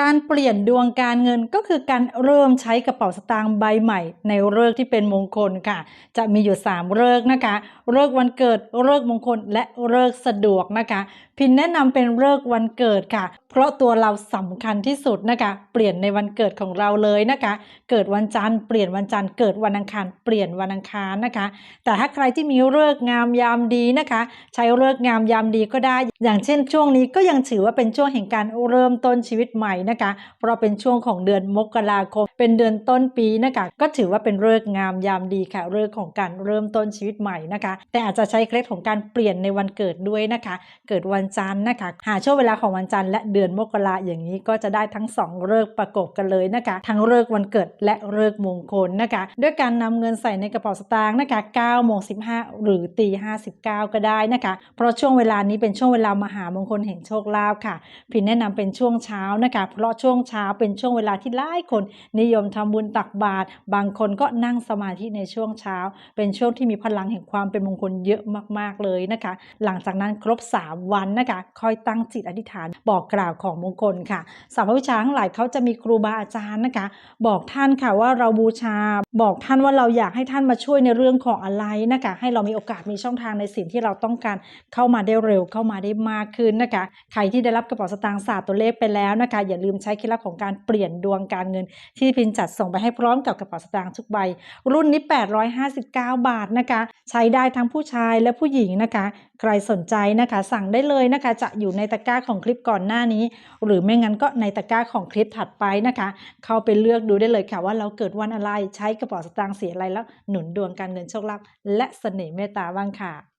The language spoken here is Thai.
การเปลี่ยนดวงการเงินก็คือการเริ่มใช้กระเป๋าสตางค์ใบใหม่ ในฤกษ์ที่เป็นมงคลค่ะ จะมีอยู่3ฤกษ์นะคะฤกษ์วันเกิดฤกษ์มงคลและฤกษ์สะดวกนะคะ พินแนะนำเป็นฤกษ์วันเกิดค่ะ เพราะตัวเราสำคัญที่สุดนะคะ เปลี่ยนในวันเกิดของเราเลยนะคะ เกิดวันจันทร์เปลี่ยนวันจันทร์เกิดวันอังคารเปลี่ยนวันอังคารนะคะ แต่ถ้าใครที่มีฤกษ์งามยามดีนะคะ ใช้ฤกษ์งามยามดีก็ได้ อย่างเช่น ช่วงนี้ก็ยังถือว่าเป็นช่วงแห่งการเริ่มต้นชีวิตใหม่นะคะ เพราะเป็นช่วงของเดือนมกราคม เป็นเดือนต้นปีนะคะ ก็ถือว่าเป็นฤกษ์งามยามดีค่ะฤกษ์ของการเริ่มต้นชีวิตใหม่นะคะ แต่อาจจะใช้เคล็ดของการเปลี่ยนในวันเกิดด้วยนะคะ เกิดวันจันทร์นะคะ หาช่วงเวลาของวันจันทร์และเดือนมกราอย่างนี้ก็จะได้ทั้งสองฤกษ์ประกบกันเลยนะคะ ทั้งฤกษ์วันเกิดและฤกษ์มงคลนะคะ ด้วยการนำเงินใส่ในกระเป๋าสตางค์นะคะ9โมง15 หรือตี59 ก็ได้นะคะ เพราะช่วงเวลานี้เป็นช่วงเวลามหามงคลแห่งโชคลาภค่ะพินแนะนำเป็นช่วงเช้านะคะเพราะช่วงเช้าเป็นช่วงเวลาที่หลายคน นิยมทำบุญตักบาตรบางคนก็นั่งสมาธิในช่วงเช้า เป็นช่วงที่มีพลังแห่งความเป็นมงคลเยอะมากๆเลยนะคะ หลังจากนั้นครบ 3 วันนะคะคอยตั้งจิตอธิษฐานบอกกล่าวของมงคลค่ะสามวิชาทั้งหลายเขาจะมีครูบาอาจารย์นะคะ บอกท่านค่ะว่าเราบูชา บอกท่านว่าเราอยากให้ท่านมาช่วยในเรื่องของอะไรนะคะ ให้เรามีโอกาสมีช่องทางในสิ่งที่เราต้องการเข้ามาได้เร็วเข้ามาได้มากขึ้นนะคะ ใครที่ได้รับกระเป๋าสตางค์ศาสตร์ตัวเลขไปแล้วนะคะอย่าลืมใช้เคล็ดลับของการเปลี่ยนดวงการเงิน ที่พินจัดส่งไปให้พร้อมกับกระเป๋าสตางค์ทุกใบ รุ่นนี้ 859 บาทนะคะ ใช้ได้ทั้งผู้ชายและผู้หญิงนะคะ ใครสนใจนะคะ สั่งได้เลยนะคะ จะอยู่ในตะกร้าของคลิปก่อนหน้านี้ หรือไม่งั้นก็ในตะกร้าของคลิปถัดไปนะคะ เข้าไปเลือกดูได้เลยค่ะ ว่าเราเกิดวันอะไรใช้กระเป๋าสตางค์สีอะไรแล้วหนุนดวงการเงินโชคลาภและเสน่ห์เมตตาบ้างค่ะ